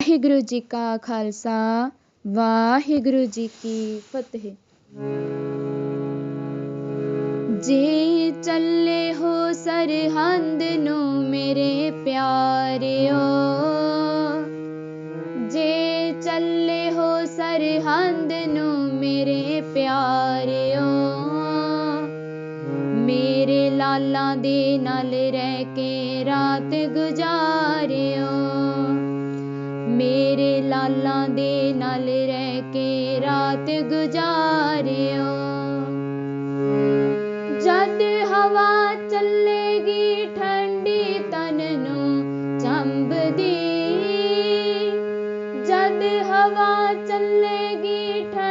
ਵਾਹਿਗੁਰੂ ਜੀ ਕਾ ਖਾਲਸਾ, ਵਾਹਿਗੁਰੂ ਜੀ ਕੀ ਫਤਿਹ। ਜੇ ਚੱਲੇ ਹੋ ਸਰਹੰਦ ਨੂੰ ਮੇਰੇ ਪਿਆਰਿਓ, ਜੇ ਚੱਲੇ ਹੋ ਸਰਹੰਦ ਨੂੰ ਮੇਰੇ ਪਿਆਰਿਓ, ਮੇਰੇ ਲਾਲਾਂ ਦੇ ਨਾਲ ਰਹਿ ਕੇ ਰਾਤ ਗੁਜ਼ਾਰਿਓ। ਮੇਰੇ ਲਾਲਾਂ ਦੇ ਨਾਲ ਰਹਿ ਕੇ ਰਾਤ ਗੁਜ਼ਾਰਿਓ। ਜਦ ਹਵਾ ਚੱਲੇਗੀ ਠੰਡੀ ਤਨ ਨੂੰ ਚੰਬਦੀ, ਜਦ ਹਵਾ ਚੱਲੇਗੀ ਠੰਡੀ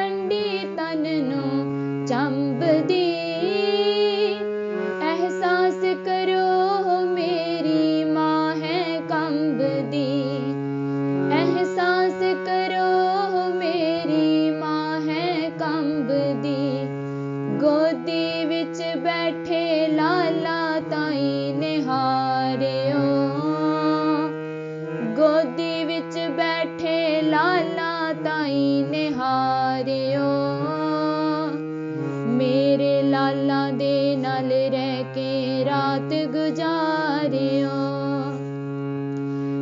ਮੇਰੇ ਲਾਲਾ ਦੇ ਨਾਲ ਰਹਿ ਕੇ ਰਾਤ ਗੁਜ਼ਾਰਿਓ।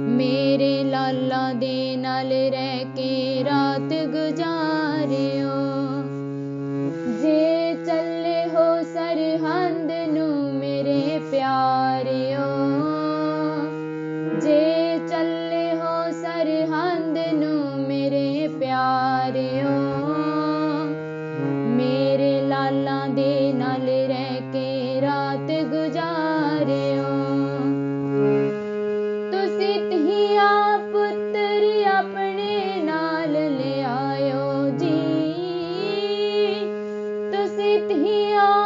ਮੇਰੇ ਲਾਲਾ ਦੇ ਨਾਲ ਰਹਿ ਕੇ ਰਾਤ ਗੁਜ਼ਾਰਿਓ। 有。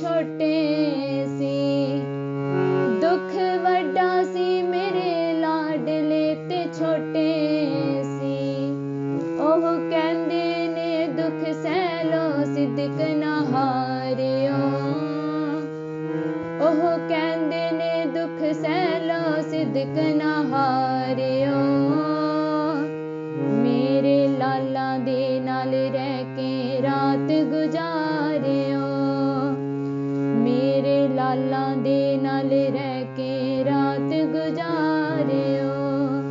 ਛੋਟੇ ਸੀ। ਦੁੱਖ ਵੱਡਾ ਸੀ ਮੇਰੇ ਲਾਡਲੇ ਤੇ ਛੋਟੇ ਸੀ। ਉਹ ਕਹਿੰਦੇ ਨੇ, ਦੁੱਖ ਸਹਿ ਲੋ ਸਿਦਕ ਗੁਜ਼ਾਰਿਓ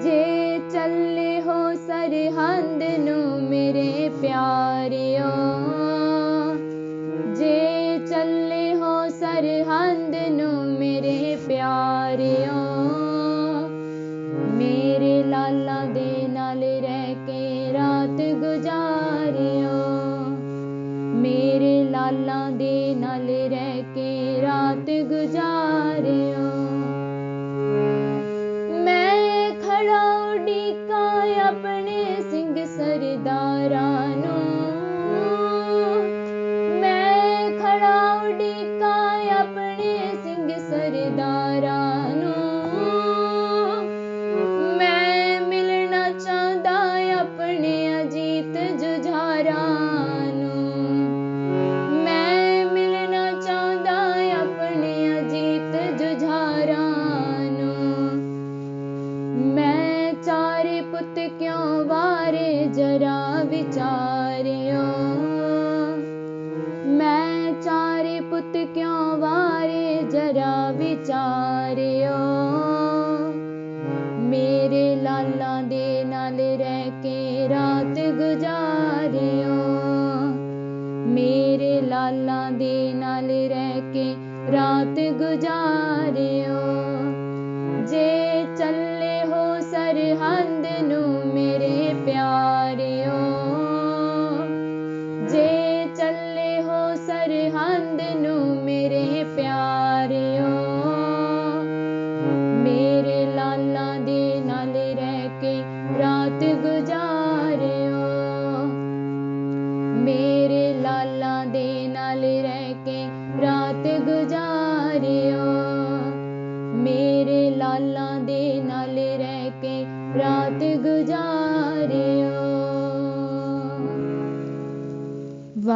ਜੇ ਚੱਲੇ ਹੋ ਸਰਹੰਦ ਨੂੰ ਮੇਰੇ ਪਿਆਰਿਓ। ਜੇ ਚੱਲੇ ਹੋ ਸਰਹੰਦ ਨੂੰ ਮੇਰੇ ਪਿਆਰਿਓ। ਮੇਰੇ ਲਾਲਾ ਦੇ ਨਾਲ ਰਹਿ ਕੇ ਰਾਤ ਗੁਜ਼ਾਰਿਓ। ਮੇਰੇ ਲਾਲਾ ਦੇ ਨਾਲ ਦੇ ਨਾਲ ਰਹਿ ਕੇ ਰਾਤ ਗੁਜ਼ਾਰਿਓ ਮੇਰੇ ਲਾਲਾਂ ਦੇ ਨਾਲ ਰਹਿ ਕੇ ਰਾਤ ਗੁਜ਼ਾਰਿਓ ਜੇ ਚੱਲੇ ਹੋ ਸਰਹੰਦ ਨੂੰ